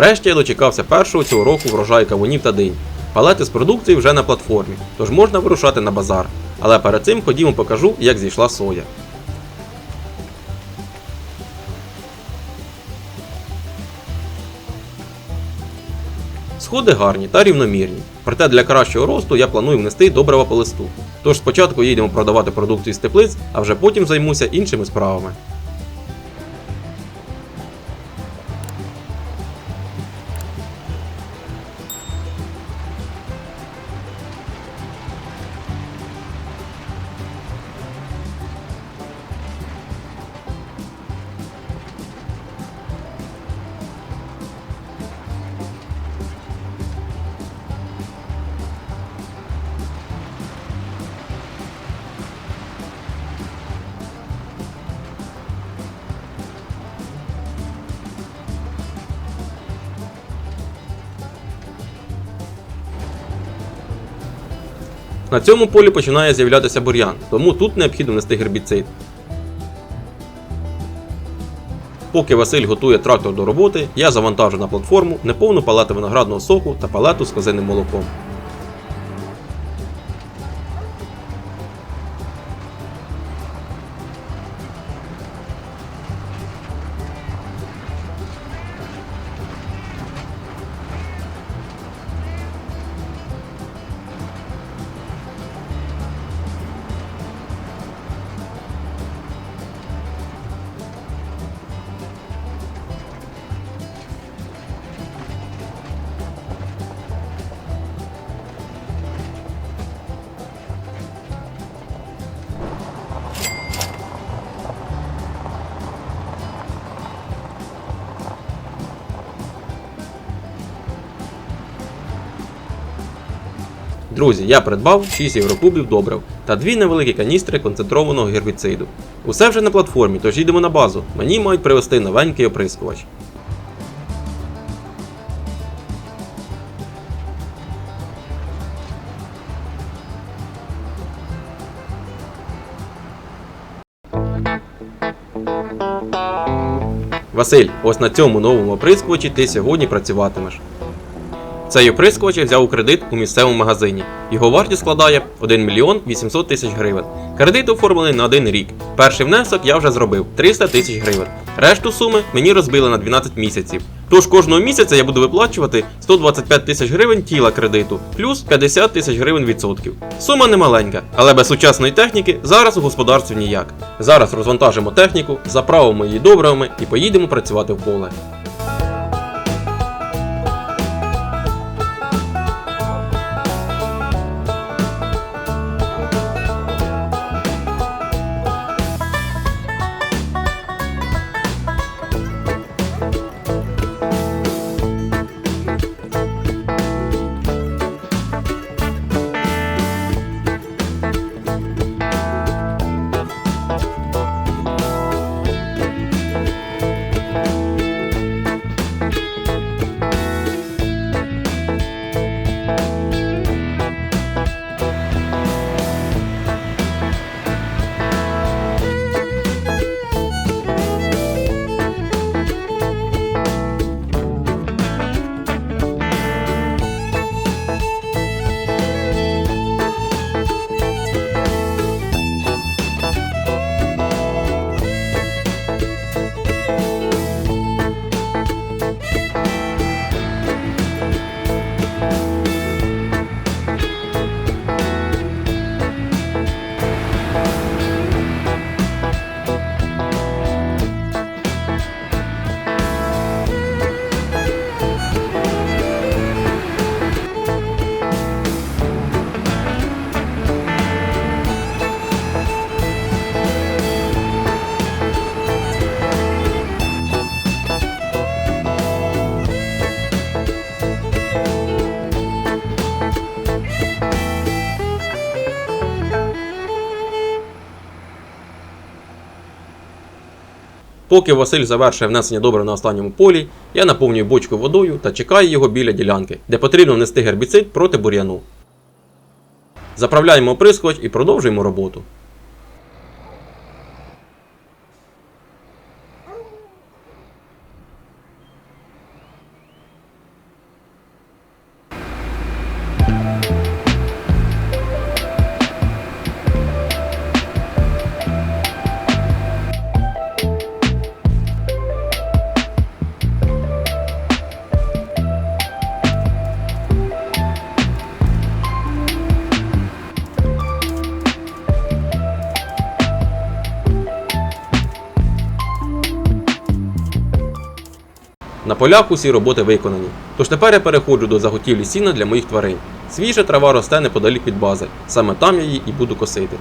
Нарешті я дочекався першого цього року врожаю кавунів та динь. Палети з продукції вже на платформі, тож можна вирушати на базар. Але перед цим ходімо покажу, як зійшла соя. Сходи гарні та рівномірні. Проте для кращого росту я планую внести добрива по листу. Тож спочатку їдемо продавати продукцію з теплиць, а вже потім займуся іншими справами. На цьому полі починає з'являтися бур'ян, тому тут необхідно внести гербіцид. Поки Василь готує трактор до роботи, я завантажу на платформу неповну палату виноградного соку та палату з козиним молоком. Друзі, я придбав 6 єврокубів добрив та дві невеликі каністри концентрованого гербіциду. Усе вже на платформі, тож їдемо на базу. Мені мають привезти новенький оприскувач. Василь, ось на цьому новому оприскувачі ти сьогодні працюватимеш. Цей оприскувач я взяв у кредит у місцевому магазині. Його вартість складає 1 мільйон 800 тисяч гривень. Кредит оформлений на один рік. Перший внесок я вже зробив 300 тисяч гривень. Решту суми мені розбили на 12 місяців. Тож кожного місяця я буду виплачувати 125 тисяч гривень тіла кредиту, плюс 50 тисяч гривень відсотків. Сума не маленька, але без сучасної техніки зараз у господарстві ніяк. Зараз розвантажимо техніку, заправимо її добривами і поїдемо працювати в поле. Поки Василь завершує внесення добрив на останньому полі, я наповнюю бочку водою та чекаю його біля ділянки, де потрібно внести гербіцид проти бур'яну. Заправляємо оприскувач і продовжуємо роботу. Полях усі роботи виконані. Тож тепер я переходжу до заготівлі сіна для моїх тварин. Свіжа трава росте неподалік від бази. Саме там я її і буду косити.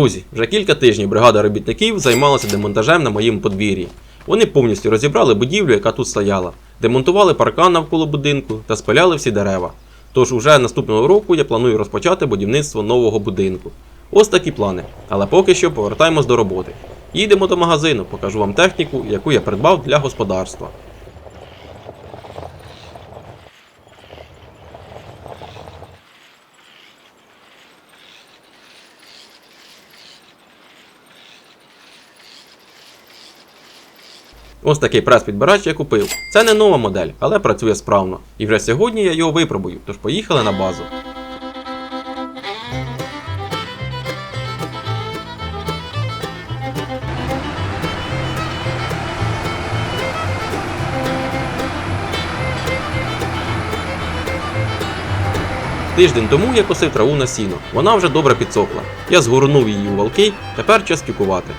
Друзі, вже кілька тижнів бригада робітників займалася демонтажем на моєму подвір'ї. Вони повністю розібрали будівлю, яка тут стояла, демонтували паркан навколо будинку та спиляли всі дерева. Тож уже наступного року я планую розпочати будівництво нового будинку. Ось такі плани. Але поки що повертаємось до роботи. Їдемо до магазину, покажу вам техніку, яку я придбав для господарства. Ось такий прес-підбирач я купив. Це не нова модель, але працює справно. І вже сьогодні я його випробую, тож поїхали на базу. Тиждень тому я косив траву на сіно. Вона вже добре підсохла. Я згорнув її у валки, тепер час кікувати.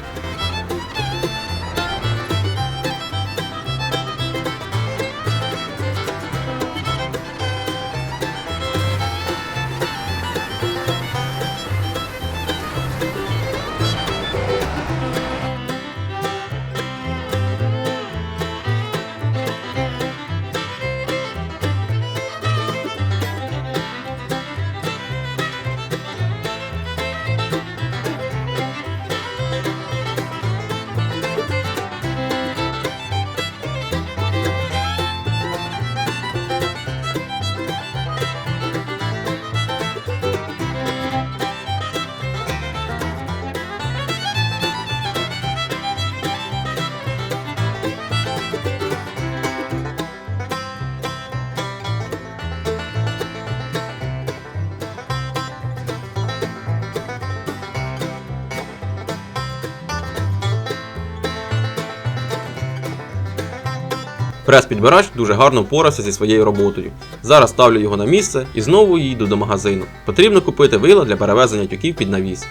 Прес-підбирач дуже гарно впорався зі своєю роботою. Зараз ставлю його на місце і знову їду до магазину. Потрібно купити вила для перевезення тюків під навіс.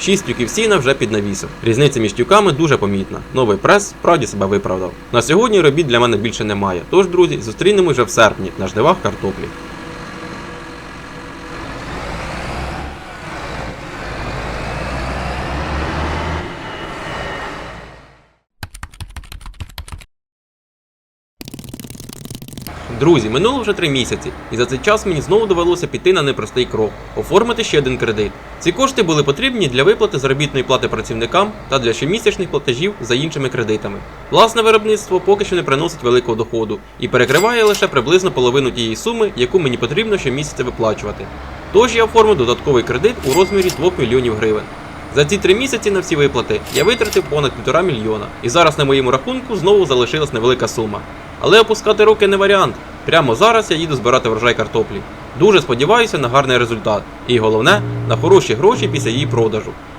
6 тюків сіна вже під навісом. Різниця між тюками дуже помітна. Новий прес справді себе виправдав. На сьогодні робіт для мене більше немає. Тож, друзі, зустрінемось вже в серпні на жнивах картоплі. Друзі, минуло вже три місяці, і за цей час мені знову довелося піти на непростий крок оформити ще один кредит. Ці кошти були потрібні для виплати заробітної плати працівникам та для щомісячних платежів за іншими кредитами. Власне виробництво поки що не приносить великого доходу і перекриває лише приблизно половину тієї суми, яку мені потрібно щомісяця виплачувати. Тож я оформив додатковий кредит у розмірі 2 мільйонів гривень. За ці три місяці на всі виплати я витратив понад півтора мільйона, і зараз на моєму рахунку знову залишилась невелика сума. Але опускати руки не варіант. Прямо зараз я їду збирати врожай картоплі. Дуже сподіваюся на гарний результат, і головне на хороші гроші після її продажу,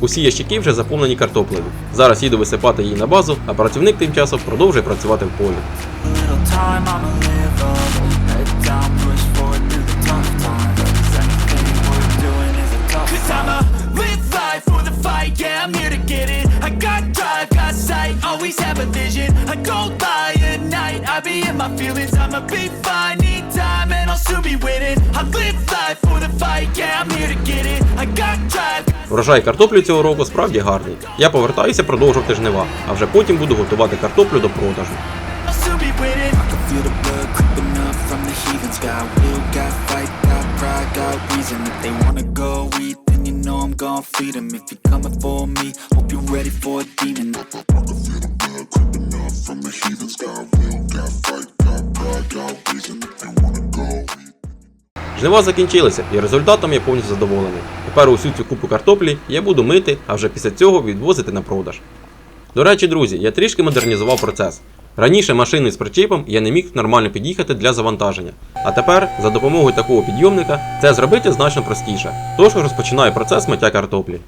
Усі ящики вже заповнені картоплею. Зараз їду висипати її на базу, а працівник тим часом продовжує працювати в полі. always have a vision. I go by at night, I be in my feelings. I'ma be fine, Врожай картоплі цього року справді гарний. Я повертаюся продовжувати жнива, а вже потім буду готувати картоплю до продажу. Hope you're ready for a demon. I can feel the blood creeping up from the heathens. Жнива закінчилися, і результатом я повністю задоволений. Тепер усю цю купу картоплі я буду мити, а вже після цього відвозити на продаж. До речі, друзі, я трішки модернізував процес. Раніше машини з причіпом я не міг нормально під'їхати для завантаження. А тепер, за допомогою такого підйомника, це зробити значно простіше. Тож розпочинаю процес миття картоплі.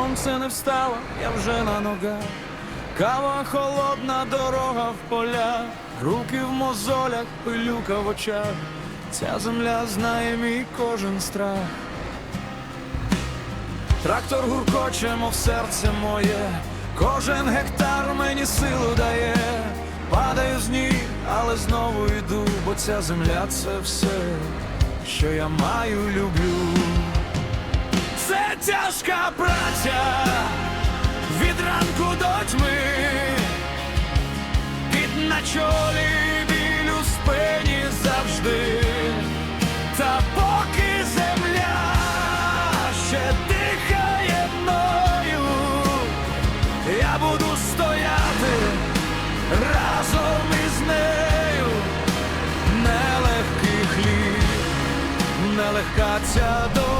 Сонце не встало, я вже на ногах. Кава холодна дорога в полях, руки в мозолях, пилюка в очах. Ця земля знає мій кожен страх. Трактор гуркоче, мов серце моє, кожен гектар мені силу дає. Падаю з ніг, але знову йду, бо ця земля це все, що я маю, люблю. Це тяжка праця. Від ранку до тьми, під на чолі біль спині завжди, та поки земля ще дихає мною, я буду стояти разом із нею, нелегкий хліб нелегка ця дорога,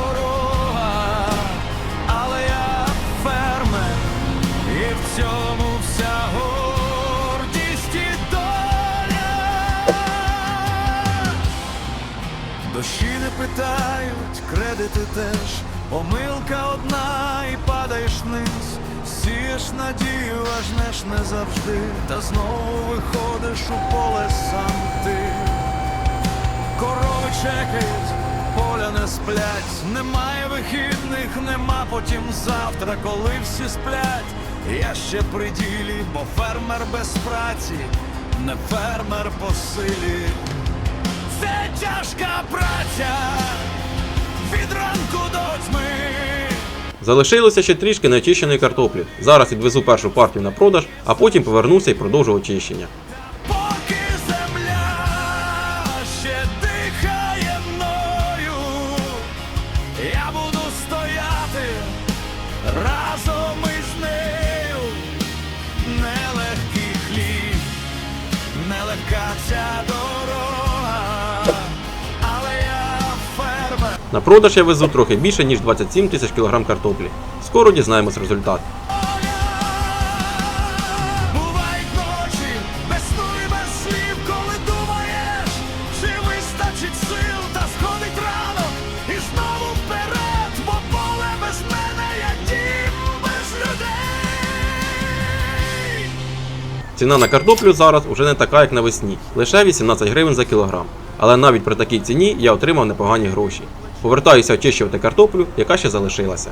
питають, кредити теж, помилка одна і падаєш вниз, Сієш надію, аж неш не завжди, та знову виходиш у поле сам ти. Корови чекають, поля не сплять, немає вихідних, нема потім завтра, коли всі сплять. Я ще при ділі, бо фермер без праці, не фермер по силі. Це тяжка праця від ранку до тьми. Залишилося ще трішки неочищеної картоплі. Зараз відвезу першу партію на продаж, а потім повернуся і продовжу очищення. На продаж я везу трохи більше, ніж 27 тисяч кілограм картоплі. Скоро дізнаємось результат. Ціна на картоплю зараз уже не така, як навесні, лише 18 гривень за кілограм. Але навіть при такій ціні я отримав непогані гроші. Повертаюся очищувати картоплю, яка ще залишилася.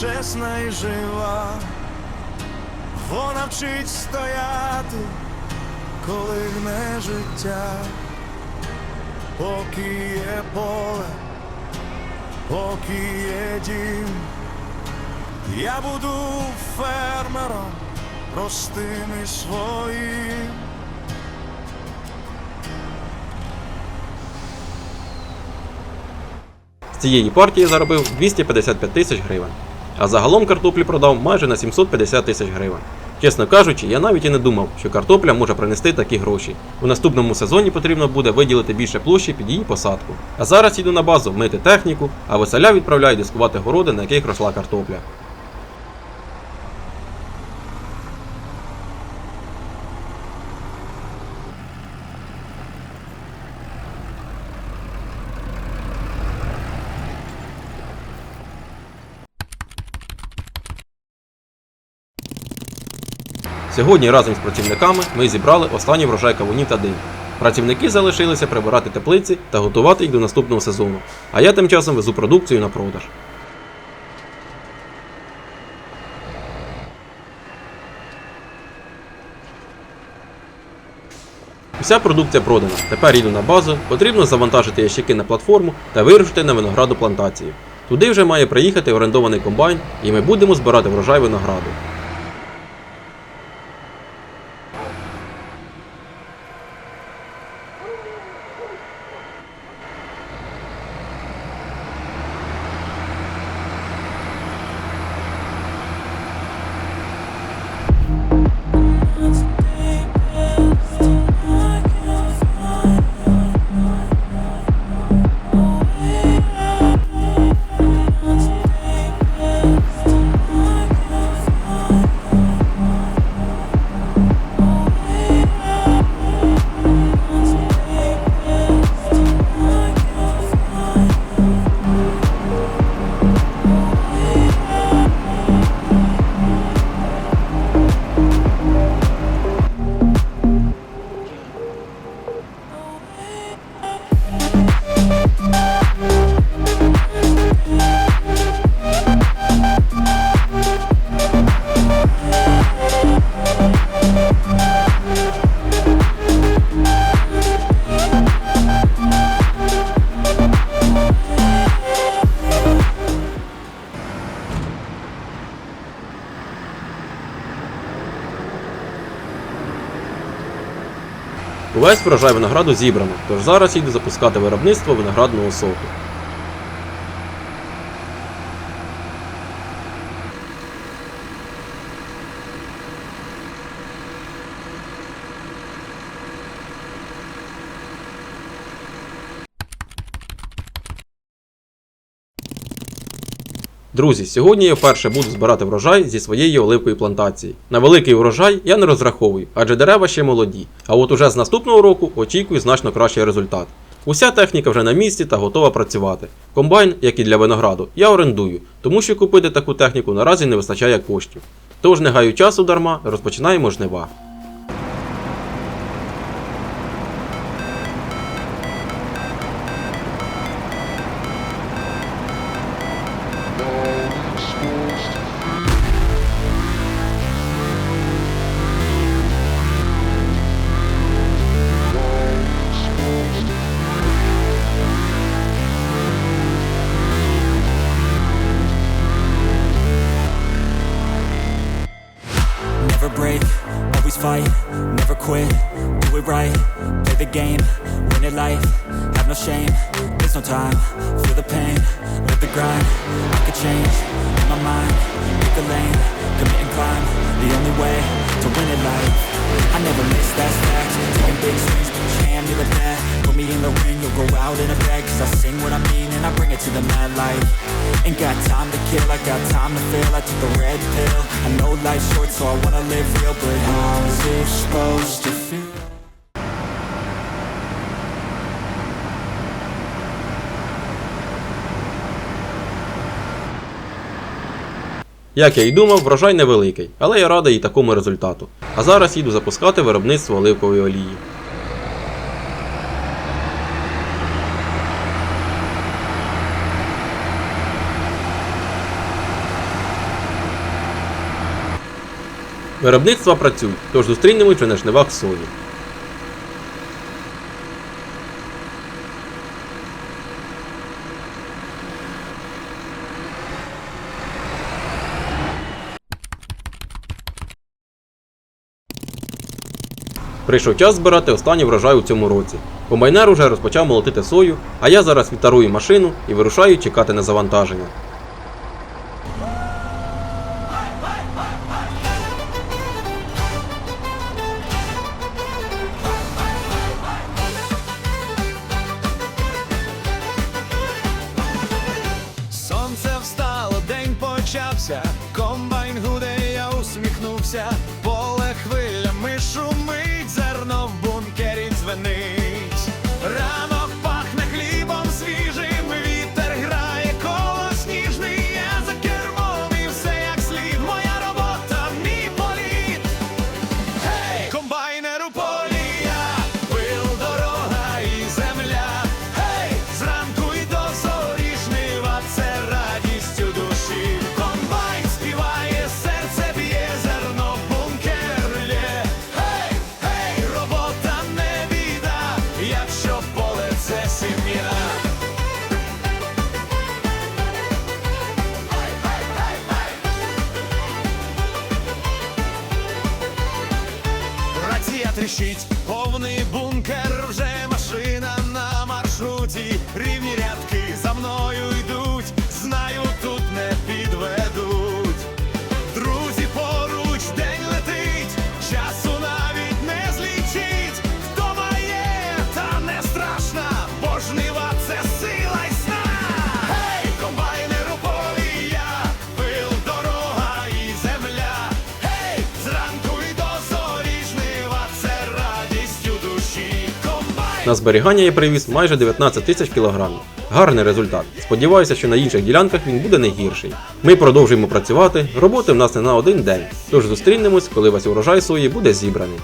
Чесна і жива. Вона вчить стояти, коли гне життя, поки є поле, поки є дім. Я буду фермером простим і своїм. З цієї партії заробив 255 тисяч гривень. А загалом картоплі продав майже на 750 тисяч гривень. Чесно кажучи, я навіть і не думав, що картопля може принести такі гроші. У наступному сезоні потрібно буде виділити більше площі під її посадку. А зараз їду на базу мити техніку, а веселя відправляю дискувати городи, на яких росла картопля. Сьогодні разом з працівниками ми зібрали останній врожай кавунів та динь. Працівники залишилися прибирати теплиці та готувати їх до наступного сезону, а я тим часом везу продукцію на продаж. Вся продукція продана. Тепер їду на базу, потрібно завантажити ящики на платформу та вирушити на винограду плантацію. Туди вже має приїхати орендований комбайн, і ми будемо збирати врожай винограду. Врожай винограду зібрано, тож зараз їду запускати виробництво виноградного соку. Друзі, сьогодні я вперше буду збирати врожай зі своєї оливкової плантації. На великий врожай я не розраховую, адже дерева ще молоді. А от уже з наступного року очікую значно кращий результат. Уся техніка вже на місці та готова працювати. Комбайн, як і для винограду, я орендую, тому що купити таку техніку наразі не вистачає коштів. Тож не гаю часу дарма, розпочинаємо жнива. The only way to win it life, I never miss, that's fact, taking big swings, hand to the bat, put me in the ring, you'll go out in a bag, cause I sing what I mean and I bring it to the mad light, ain't got time to kill, I got time to feel, I took the red pill, I know life's short so I wanna live real, but how's it supposed to feel? Як я й думав, врожай невеликий, але я радий і такому результату. А зараз їду запускати виробництво оливкової олії. Виробництва працюють, тож зустрінемось на жнивах сої. Прийшов час збирати останній врожай у цьому році. Комбайнер уже розпочав молотити сою, а я зараз відтарую машину і вирушаю чекати на завантаження. На зберігання я привіз майже 19 тисяч кілограмів. Гарний результат. Сподіваюся, що на інших ділянках він буде не гірший. Ми продовжуємо працювати, роботи в нас не на один день. Тож зустрінемось, коли весь урожай сої буде зібраний.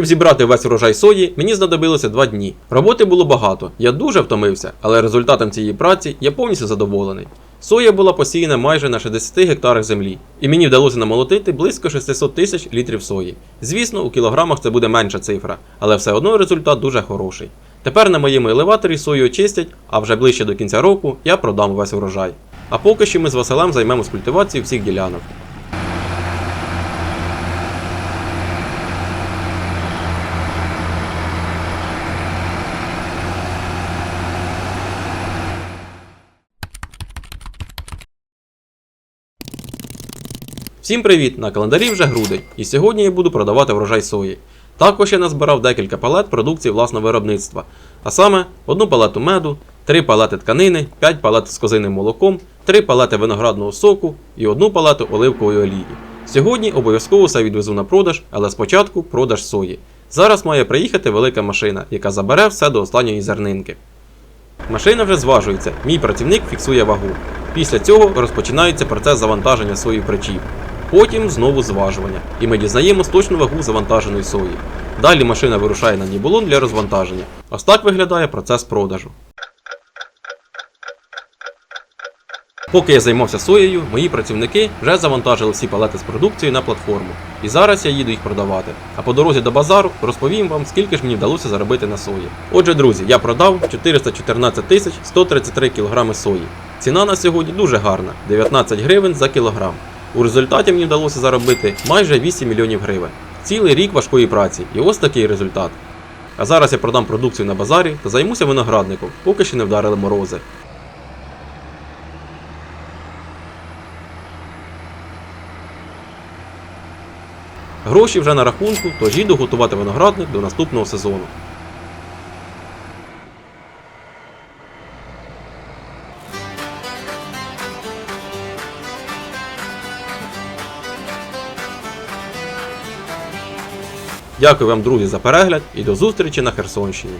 Щоб зібрати весь урожай сої, мені знадобилося два дні. Роботи було багато, я дуже втомився, але результатом цієї праці я повністю задоволений. Соя була посіяна майже на 60 гектарах землі, і мені вдалося намолотити близько 600 тисяч літрів сої. Звісно, у кілограмах це буде менша цифра, але все одно результат дуже хороший. Тепер на моєму елеваторі сою очистять, а вже ближче до кінця року я продам весь урожай. А поки що ми з Василем займемось культивацією всіх ділянок. Всім привіт! На календарі вже грудень, і сьогодні я буду продавати врожай сої. Також я назбирав декілька палет продукції власного виробництва, а саме одну палету меду, три палети тканини, 5 палет з козиним молоком, три палети виноградного соку і одну палету оливкової олії. Сьогодні обов'язково все відвезу на продаж, але спочатку продаж сої. Зараз має приїхати велика машина, яка забере все до останньої зернинки. Машина вже зважується, мій працівник фіксує вагу. Після цього розпочинається процес завантаження сої в причіп. Потім знову зважування, і ми дізнаємось точну вагу завантаженої сої. Далі машина вирушає на нібулон для розвантаження. Ось так виглядає процес продажу. Поки я займався соєю, мої працівники вже завантажили всі палети з продукцією на платформу. І зараз я їду їх продавати. А по дорозі до базару розповім вам, скільки ж мені вдалося заробити на сої. Отже, друзі, я продав 414 тисяч 133 кг сої. Ціна на сьогодні дуже гарна 19 гривень за кілограм. У результаті мені вдалося заробити майже 8 мільйонів гривень. Цілий рік важкої праці, і ось такий результат. А зараз я продам продукцію на базарі та займуся виноградником, поки ще не вдарили морози. Гроші вже на рахунку, тож їду готувати виноградник до наступного сезону. Дякую вам, друзі, за перегляд і до зустрічі на Херсонщині.